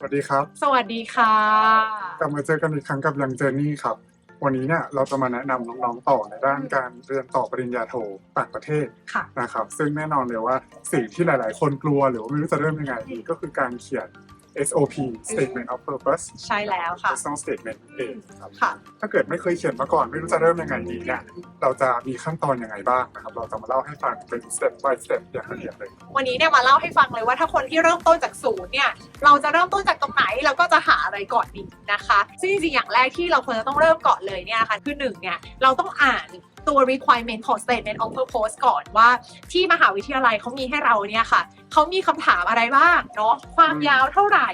สวัสดีครับ สวัสดีค่ะ กลับมาเจอกันอีกครั้งกับยังเจอร์นี่ครับ วันนี้เนี่ยเราจะมาแนะนำน้องๆต่อในด้านการเรียนต่อปริญญาโทต่างประเทศค่ะ นะครับ ซึ่งแน่นอนเลยว่าสิ่งที่หลาย ๆ คนกลัวหรือว่าไม่รู้จะเริ่มยังไงดีก็คือการเขียน SOP Statement of Purpose ใช่แล้วค่ะ Personal Statement เองครับค่ะ ถ้าเกิดไม่เคยเขียนมาก่อนไม่รู้จะเริ่มยังไงดีเนี่ยเราจะมีขั้นตอนยังไงบ้างนะครับ เราจะมาเล่าให้ฟังเป็น step by step อย่างละเอียดเลย วันนี้เนี่ยมาเล่าให้ฟังเลยว่าถ้าคนที่เริ่มต้นจากศูนย์เนี่ยเราจะเริ่มต้นจากตรงไหนเราก็จะหาอะไรก่อนดีนะคะซึ่งจริงๆอย่างแรกที่เราควรจะต้องเริ่มก่อนเลยเนี่ยค่ะคือหนึ่งเนี่ยเราต้องอ่านตัว requirement ของ statement of purpose ก่อนว่าที่มหาวิทยาลัยเขามีให้เราเนี่ยค่ะ เขามีคำถามอะไรบ้างเนาะความยาวเท่าไหร่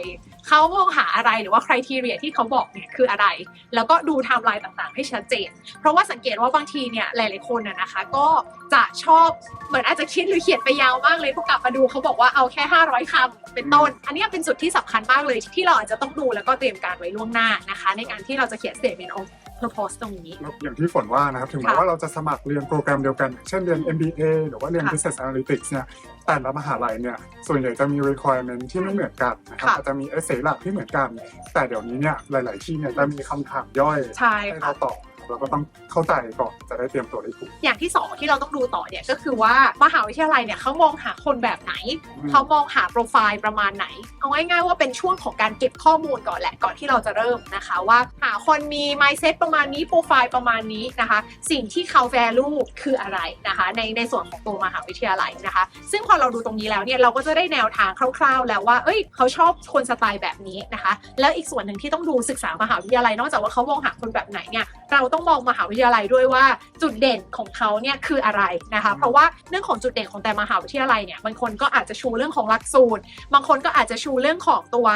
เขามองหาอะไรหรือว่า criteria ที่เขาบอกเนี่ยคืออะไร แล้วก็ดูไทม์ไลน์ต่างๆ ให้ชัดเจน เพราะว่าสังเกตว่าบางทีเนี่ยหลายๆคนน่ะนะคะ ก็จะชอบเหมือนอาจจะคิดหรือเขียนไปยาวมากเลยพอกลับมาดูเขาบอกว่าเอาแค่ 500คำเป็นต้น อันเนี้ยเป็นจุดที่สำคัญมากเลยที่เราอาจจะต้องดูแล้วก็เตรียมการไว้ล่วงหน้านะคะ ในการที่เราจะเขียน statement of purpose ตรงนี้แล้วอย่างที่ฝนว่านะครับถึงแม้ค่ะว่าเราจะสมัครเรียนโปรแกรมเดียวกัน เช่นเรียน MBA หรือว่าเรียนค่ะ Business Analytics เนี่ยแต่ละมหาลัยเนี่ยส่วนใหญ่จะมี requirement ที่ไม่เหมือนกันนะครับค่ะอาจจะมี essay หลักที่เหมือนกัน แต่เดี๋ยวนี้เนี่ยหลาย ๆ ที่เนี่ยจะมีคำถามย่อยใช่ให้ค่ะเราตอบ เราก็ต้องเข้าใจก่อนจะได้เตรียมตัวได้ถูก อย่างที่สองที่เราต้องดูต่อเนี่ยก็คือว่ามหาวิทยาลัยเนี่ยเขามองหาคนแบบไหนอืมเขามองหาโปรไฟล์ประมาณไหน เอาง่ายๆว่าเป็นช่วงของการเก็บข้อมูลก่อนแหละก่อนที่เราจะเริ่มนะคะ ว่าหาคนมี mindset ประมาณนี้โปรไฟล์ประมาณนี้นะคะ สิ่งที่เขา value คืออะไรนะคะ ในในส่วนของตัวมหาวิทยาลัยนะคะ ซึ่งพอเราดูตรงนี้แล้วเนี่ยเราก็จะได้แนวทางคร่าว ๆ แล้วว่าเอ้ยเขาชอบคนสไตล์แบบนี้นะคะ แล้วอีกส่วนหนึ่งที่ต้องดูศึกษามหาวิทยาลัยนอกจากว่าเขามองหาคนแบบไหนเนี่ยเราต้องมองมหาวิทยาลัยด้วยว่าจุดเด่นของเขาเนี่ยคืออะไรนะคะ เพราะว่าเรื่องของจุดเด่นของแต่มหาวิทยาลัยเนี่ยบางคนก็อาจจะชูเรื่องของหลักสูตร บางคนก็อาจจะชูเรื่องของตัว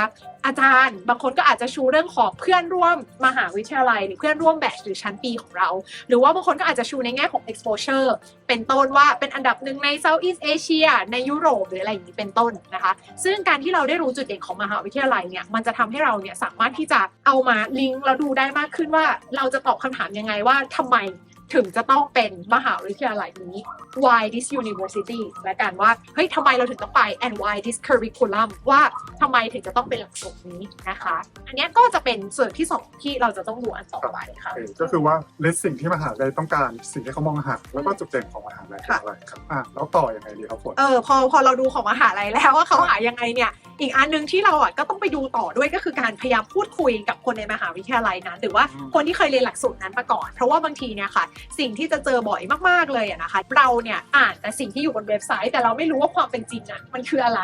อาจารย์ บางคนก็อาจจะชูเรื่องของเพื่อนร่วมมหาวิทยาลัย หรือเพื่อนร่วมแบชหรือชั้นปีของเรา หรือว่าบางคนก็อาจจะชูในแง่ของ exposure เป็นต้นว่าเป็นอันดับหนึ่งใน Southeast Asia ในยุโรปหรืออะไรอย่างนี้เป็นต้นนะคะ ซึ่งการที่เราได้รู้จุดเด่นของมหาวิทยาลัยเนี่ยมันจะทำให้เราเนี่ยสามารถที่จะเอามาลิงก์แล้วดูได้มากขึ้นว่าเราจะตอบคำถามยังไงว่าทำไม ถึงจะต้องเป็นมหาวิทยาลัยนี้ why this university และกันว่า เฮ้ยทำไมเราถึงต้องไป and why this curriculum ว่าทำไมถึงจะต้องเป็นหลักสูตรนี้นะคะ อันเนี้ยก็จะเป็นส่วนที่สองที่เราจะต้องดูอันต่อไปค่ะโอเคก็คือว่า list สิ่งที่มหาลัยต้องการสิ่งที่เขามองหาแล้วก็จุดเด่นของมหาลัยคือค่ะอะไรครับอะแล้วต่อยังไงดีครับฝนเออพอพอเราดูของมหาลัยแล้วว่าเขาหายังไงเนี่ยอีกอันหนึงที่เราอะก็ต้องไปดูต่อด้วยก็คือการพยายามพูดคุยกับคนในมหาวิทยาลัยนั้น หรือว่าอืมคนที่เคยเรียนหลักสูตรนั้นมาก่อน เพราะว่าบางทีเนี่ยค่ะสิ่งที่จะเจอบ่อยมากๆเลยอะนะคะ เราเนี่ยอ่านแต่สิ่งที่อยู่บนเว็บไซต์ แต่เราไม่รู้ว่าความเป็นจริงอะมันคืออะไร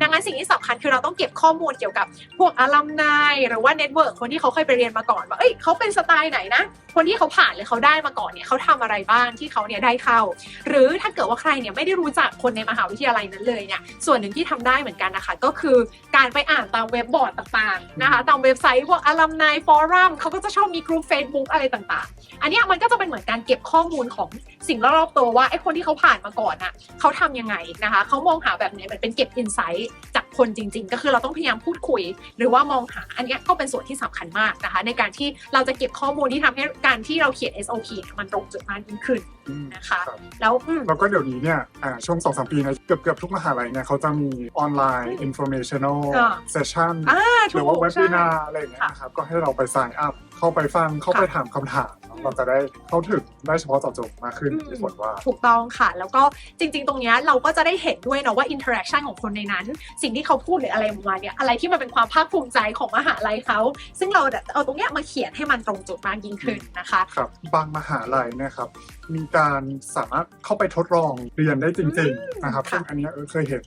ดังนั้นสิ่งที่สำคัญคือเราต้องเก็บข้อมูลเกี่ยวกับพวกอลัมนายหรือว่าเน็ตเวิร์กคนที่เขาเคยไปเรียนมาก่อนว่าเอ้ยเขาเป็นสไตล์ไหนนะคนที่เขาผ่านหรือเขาได้มาก่อนเนี่ยเขาทำอะไรบ้างที่เขาเนี่ยได้เข้า หรือถ้าเกิดว่าใครเนี่ยไม่ได้รู้จักคนในมหาวิทยาลัยนั้นเลยเนี่ยส่วนหนึ่งที่ทำได้เหมือนกันนะคะ ก็คือการไปอ่านตามเว็บบอร์ดต่างๆนะคะตามเว็บไซต์พวกอลัมนายฟอรัมเขาก็จะชอบมีกลุ่ม Facebook อะไรต่างๆ อันเนี้ยมันก็จะเป็นเหมือนการเก็บข้อมูลของสิ่งรอบๆตัวว่าไอ้คนที่เขาผ่านมาก่อนน่ะเขาทำยังไงนะคะเขามองหาแบบไหนเหมือนเป็นเก็บอินไซต์จากคนจริง ๆ ก็คือเราต้องพยายามพูดคุย หรือว่ามองหาอันเนี้ยก็เป็นส่วนที่สำคัญมากนะคะ ในการที่เราจะเก็บข้อมูลที่ทำให้การที่เราเขียน SOP เนี่ยมันตรงจุดมากยิ่งขึ้นอืมนะคะครับแล้วอืมแล้วก็เดี๋ยวนี้เนี่ยอ่าช่วงสองสามปีเนยเกือบเกือบทุกมหาลัยเนี่ยเขาจะมีออนไลน์ informational อ่า session อ่าหถูรืกอว่าเว็บใช่วีนาอะไรอย่างเงี้ยนะครับก็ให้เราไป sign up เข้าไปฟังเข้าไปถามคำถาม เนอะเราจะได้เข้าถึงได้เฉพาะเจาะจงมากขึ้นอืมที่ฝนว่า ถูกต้องค่ะ แล้วก็จริง ๆ ตรงเนี้ยเราก็จะได้เห็นด้วยเนาะว่าอินเทอร์แอคชั่นของคนในนั้น สิ่งที่เขาพูดหรืออะไรประมาณเนี้ยอะไรที่มันเป็นความภาคภูมิใจของมหาลัยเขา ซึ่งเราเอาตรงเนี้ยมาเขียนให้มันตรงจุดมากยิ่งขึ้นนะคะครับบางมหาลัยเนะครับมีการสามารถเข้าไปทดลองเรียนได้จริง ๆ นะครับค่ะซึ่งอันเนี้ยเออเคยเห็น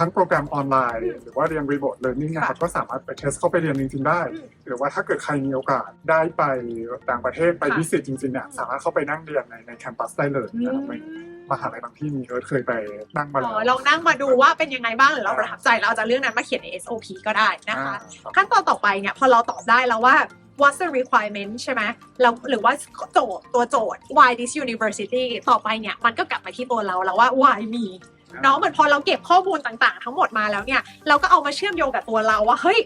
ทั้งโปรแกรมออนไลน์ หรือว่าเรียน remote learning นะครับก็สามารถไปเทสเข้าไปเรียนจริงๆได้อืมหรือว่าถ้าเกิดใครมีโอกาสได้ไปต่างประเทศไปค่ะวิสิตจริงๆเนี่ยสามารถเข้าไปนั่งเรียนในในแคมปัสได้เลยนะครับในมหาลัยบางที่มีเอิร์ธเคยไปนั่งมาอ๋แล้วอลองนั่งมาดูว่าเป็นยังไงบ้างหรือเราประทับใจเราเอาจากเรื่องนั้นมาเขียนใน SOP ก็ได้นะคะอ่าครับขั้นตอนต่อไปเนี่ยพอเราตอบได้แล้วว่า what's the requirement ใช่ไหมแล้วหรือว่าโจทย์ตัวโจทย์ why this university ต่อไปเนี่ย มันก็กลับมาที่ตัวเราแล้วว่า why me เนาะเหมือนพอเราเก็บข้อมูลต่างๆ ทั้งหมดมาแล้วเนี่ยเราก็เอามาเชื่อมโยงกับตัวเราว่าเฮ้ย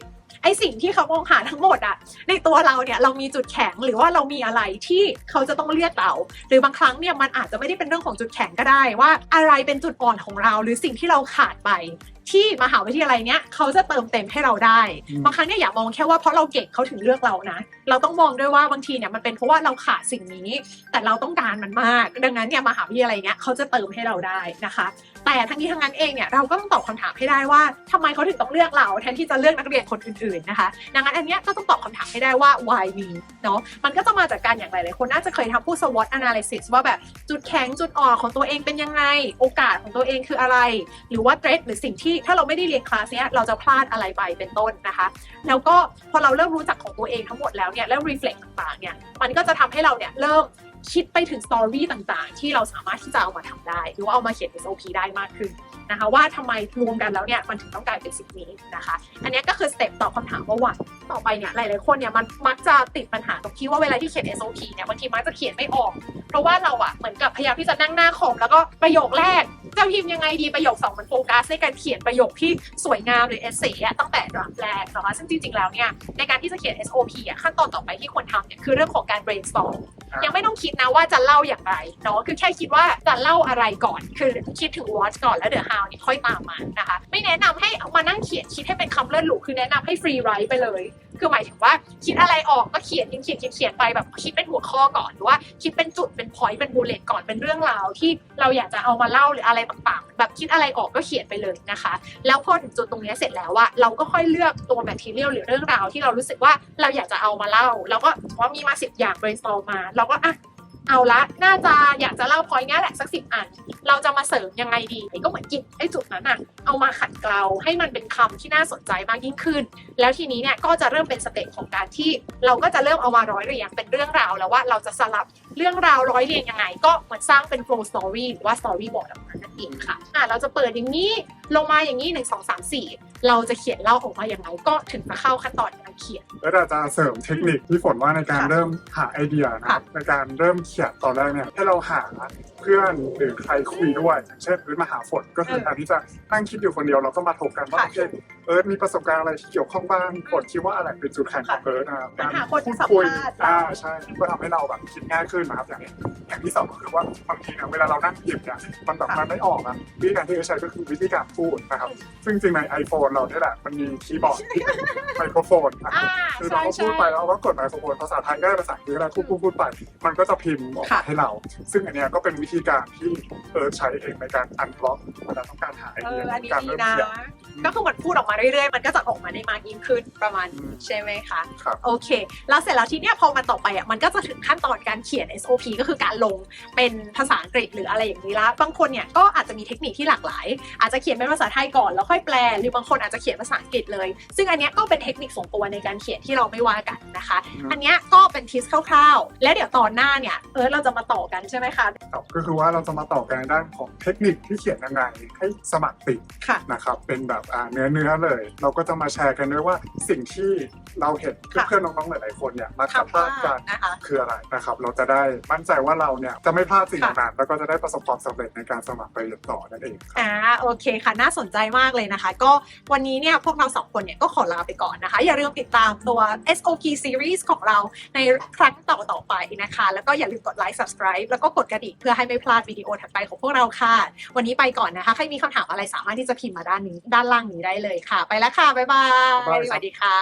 ไอสิ่งที่เขามองหาทั้งหมดอะ ในตัวเราเนี่ยเรามีจุดแข็งหรือว่าเรามีอะไรที่เขาจะต้องเลือกเรา หรือบางครั้งเนี่ยมันอาจจะไม่ได้เป็นเรื่องของจุดแข็งก็ได้ว่า อะไรเป็นจุดอ่อนของเรา หรือสิ่งที่เราขาดไปที่มหาวิทยาลัยเนี้ยเขาจะเติมเต็มให้เราได้อืมบางครั้งเนี่ยอย่ามองแค่ว่าเพราะเราเก่งเขาถึงเลือกเรานะเราต้องมองด้วยว่าบางทีเนี่ยมันเป็นเพราะว่าเราขาดสิ่งนี้ แต่เราต้องการมันมาก ดังนั้นเนี่ยมหาวิทยาลัยเนี้ยเขาจะเติมให้เราได้นะคะ แต่ทั้งนี้ทั้งนั้นเองเนี่ยเราก็ต้องตอบคำถามให้ได้ว่าทำไมเขาถึงต้องเลือกเรา แทนที่จะเลือกนักเรียนคนอื่นๆนะคะ ดังนั้นอันเนี้ยก็ต้องตอบคำถามให้ได้ว่า why me เนาะมันก็จะมาจากการอย่างไรหลายคนน่าจะเคยทำผู้ SWOT analysis ว่าแบบจุดแข็งจุดอ่อนของตัวเองเป็นยังไง โอกาสของตัวเองคืออะไร หรือว่า threat หรือสิ่งที่ถ้าเราไม่ได้เรียนคลาสเนี้ยเราจะพลาดอะไรไปเป็นต้นนะคะ แล้วก็พอเราเริ่มรู้จักของตัวเองทั้งหมดแล้วเนี่ยแล้ว reflect ต่างๆเนี่ยมันก็จะทำให้เราเนี่ยเริ่มคิดไปถึงสตอรี่ต่างๆ ที่เราสามารถที่จะเอามาทำได้ หรือว่าเอามาเขียน SOP ได้มากขึ้นนะคะ ว่าทำไมรวมกันแล้วเนี่ยมันถึงต้องกลายเป็นสิ่งนี้นะคะ อันนี้ก็คือสเต็ปตอบคำถามว่า why ต่อไปเนี่ยหลาย ๆ คนเนี่ยมันมักจะติดปัญหาตรงที่ว่าเวลาที่เขียน SOP เนี่ยบางทีมักจะเขียนไม่ออก เพราะว่าเราอะเหมือนกับพยายามที่จะนั่งหน้าคอมแล้วก็ประโยคแรก จะพิมพ์ยังไงดีประโยคสองมันโฟกัสในการเขียนประโยคที่สวยงามหรือเอเซ่ตั้งแต่ดราฟแรกนะคะซึ่งจริงๆแล้วเนี่ยในการที่จะเขียน SOP อะขั้นตอนต่อไปที่ควรทำเนี่ยคือเรื่องของการ brainstorm ยังไม่ต้องคิดนะว่าจะเล่าอย่างไรเนาะคือแค่คิดว่าจะเล่าอะไรก่อน คือคิดถึง what ก่อนแล้วเดี๋ยว how นี่ค่อยตามมานะคะ ไม่แนะนำให้เอามานั่งเขียนคิดให้เป็นคำเลื่อนหลูคือแนะนำให้ free write ไปเลย คือหมายถึงว่าคิดอะไรออกก็เขียนเขียนเขียนเขียนไปแบบคิดเป็นหัวข้อก่อนหรือว่าคิดเป็นจุดเป็นพอยต์เป็นบูเลตก่อนเป็นเรื่องราวที่เราอยากจะเอามาเล่าหรืออะไรต่างๆ แบบคิดอะไรออกก็เขียนไปเลยนะคะ แล้วพอถึงจุดตรงนี้เสร็จแล้วว่าเราก็ค่อยเลือกตัวแมทเทียลหรือเรื่องราวที่เรารู้สึกว่าเราอยากจะเอามาเล่า แล้วก็ว่ามีมาสิบอย่าง brainstorm มาเราก็อะ เอาละน่าจะอยากจะเล่าพอยต์นี้แหละสักสิบอัน เราจะมาเสริมยังไงดีก็เหมือนกินไอ้จุดนั้นอะเอามาขัดเกลาให้มันเป็นคำที่น่าสนใจมากยิ่งขึ้น แล้วทีนี้เนี่ยก็จะเริ่มเป็นสเต็ปของการที่เราก็จะเริ่มเอามาร้อยเรียงเป็นเรื่องราวแล้วว่าเราจะสลับเรื่องราวร้อยเรียงยังไง ก็เหมือนสร้างเป็น flow story หรือว่า story board ออกมานั่นเองค่ะอะ เราจะเปิดอย่างนี้ลงมาอย่างนี้หนึ่งสองสามสี่เราจะเขียนเล่าออกมาอย่างไรก็ถึงจะเข้าขั้นตอน เขียนแล้วเราจะเสริมเทคนิคที่ฝนว่าในการค่ะเริ่มหาไอเดียนะครับในการเริ่มเขียนตอนแรกเนี่ยให้เราหาเพื่อนหรือใครคุยด้วยอย่างเช่นเอิร์ธมาหาฝนก็คือแทนที่จะนั่งคิดอยู่คนเดียวเราก็มาถกกันว่าค่ะโอเคเอิร์ธมีประสบการณ์อะไรที่เกี่ยวข้องบ้างฝนคิดว่าอะไรเป็นจุดแข็งของเอิร์ธนะครับปัญหาคนพูที่ดสัมคุยภาษณ์อ่าใช่ก็ทำให้เราแบบคิดง่ายขึ้นนะครับอย่างอย่างที่สองก็คือว่าบางทีเนี่ยเวลาเรานั่งหยิบเนี่ยมันแบบมันไม่ออกอะวิธีการที่จะใช้ก็คือวิธีการพูดนะครับ ซึ่งจริงๆใน iPhone เราเนี่ยแหละมันมีคีย์บอร์ดที่เป็นไมโครโฟนนะครับอ่าคือใช่เราก็ใช่พูดไปแล้วเราก็กดไมโครโฟนภาษาไทยก็ได้ภาษาอังกฤษก็ได้พูดพูดพูดไปมันก็จะพิมพ์ออกมาค่ะให้เรา ซึ่งอันเนี้ยก็เป็นวิธีการที่เออใช้เองในการอันบล็อกเวลาต้องการหาไอเอเดีอยอันนี้การดีเริ่มนะเขียนก็คือเหมือนพูดออกมาเรื่อยๆ มันก็จะออกมาได้มากยิ่งขึ้นประมาณนี้อืมใช่ไหมคะครับโอเค แล้วเสร็จแล้วทีเนี้ยพอมันต่อไปอะมันก็จะถึงขั้นตอนการเขียน SOP ก็คือการลงเป็นภาษาอังกฤษหรืออะไรอย่างนี้ละบางคนเนี่ยก็อาจจะมีเทคนิคที่หลากหลาย อาจจะเขียนเป็นภาษาไทยก่อนแล้วค่อยแปล หรือบางคนอาจจะเขียนภาษาอังกฤษเลย ซึ่งอันเนี้ยก็เป็นเทคนิคส่วนตัวในการเขียนที่เราไม่ว่ากันนะคะอืมอันเนี้ยก็เป็นทิสคร่าวๆ และเดี๋ยวตอนหน้าเนี่ยเออเราจะมาต่อกันใช่ไหมคะครับก็คือว่าเราจะมาต่อกันในด้านของเทคนิคที่เขียนยังไงให้สมัครติดค่ะนะครับเป็นแบบอ่าเนื้อเนื้อๆเลย เราก็จะมาแชร์กันด้วยว่าสิ่งที่เราเห็นค่ะเพื่อนๆน้องๆหลายๆคนเนี่ยมาทำทำพลาดกันนะคะ คืออะไรนะครับ เราจะได้มั่นใจว่าเราเนี่ยจะไม่พลาดสิ่งค่ะนั้นแล้วก็จะได้ประสบความสำเร็จในการสมัครไปเรียนต่อนั่นเองครับ อ่าโอเคค่ะ น่าสนใจมากเลยนะคะ ก็วันนี้เนี่ยพวกเราสองคนเนี่ยก็ขอลาไปก่อนนะคะ อย่าลืมติดตามตัว SOP series ของเราในครั้งต่อๆไปนะคะ แล้วก็อย่าลืมกดไลค์ subscribe แล้วก็กดกระดิ่งเพื่อให้ไม่พลาดวิดีโอถัดไปของพวกเราค่ะ วันนี้ไปก่อนนะคะ ใครมีคำถามอะไรสามารถที่จะพิมพ์มาด้านนี้ด้านล่างนี้ได้เลยค่ะไปแล้วค่ะ บ๊ายบายบ๊ายบายครับสวัสดีค่ะ